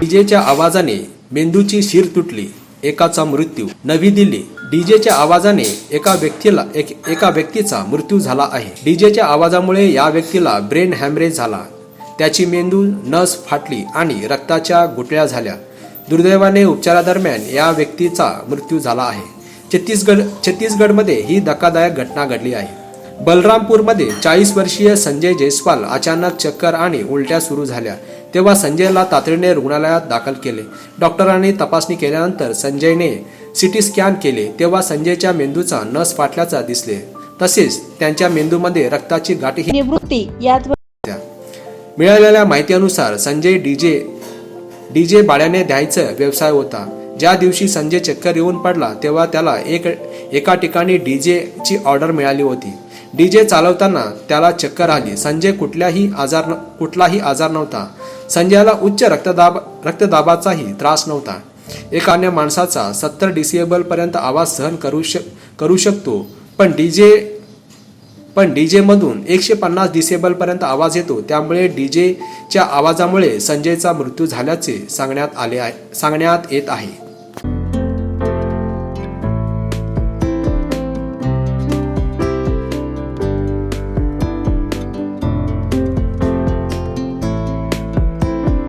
डीजेच्या आवाजाने मेंदूची शिर तुटली एकाचा मृत्यू. नवी दिल्ली डीजेच्या आवाजाने एका व्यक्तीला एक एका व्यक्तीचा मृत्यू झाला आहे. डीजेच्या आवाजामुळे या व्यक्तीला ब्रेन हॅमरेज झाला. त्याची मेंदू नस फाटली आणि रक्ताच्या गुटळ्या झाल्या. दुर्दैवाने उपचारादरम्यान या व्यक्तीचा मृत्यू झाला आहे. छत्तीसगड छत्तीसगडमध्ये ही धक्कादायक घटना घडली आहे. बलरामपूरमध्ये चाळीस वर्षीय संजय जयस्वाल अचानक चक्कर आणि उलट्या सुरू झाल्या. तेव्हा संजयला तातडीने रुग्णालयात दाखल केले. डॉक्टरांनी तपासणी केल्यानंतर संजयने सिटी स्कॅन केले. तेव्हा संजयच्या मेंदूचा नस फाटल्याचा दिसले. तसेच त्यांच्या मेंदूमध्ये रक्ताची गाठीही निवृत्ती यात मिळालेल्या माहितीनुसार संजय डीजे डीजे बाळ्याने द्यायचा व्यवसाय होता. ज्या दिवशी संजय चक्कर येऊन पडला तेव्हा त्याला एक एका ठिकाणी डीजेची ऑर्डर मिळाली होती. डी जे चालवताना त्याला चक्कर आली. संजय कुठल्याही आजार न- कुठलाही आजार नव्हता. संजयला उच्च रक्तदाब रक्तदाबाचाही त्रास नव्हता. एका अन्य माणसाचा सत्तर डिसिएबल पर्यंत आवाज सहन करू शक करू शकतो. पण डी जे पण डी मधून एकशे पन्नास डिसेबल पर्यंत आवाज येतो. त्यामुळे डी जेच्या आवाजामुळे संजयचा मृत्यू झाल्याचे सांगण्यात आले आहे सांगण्यात येत आहे.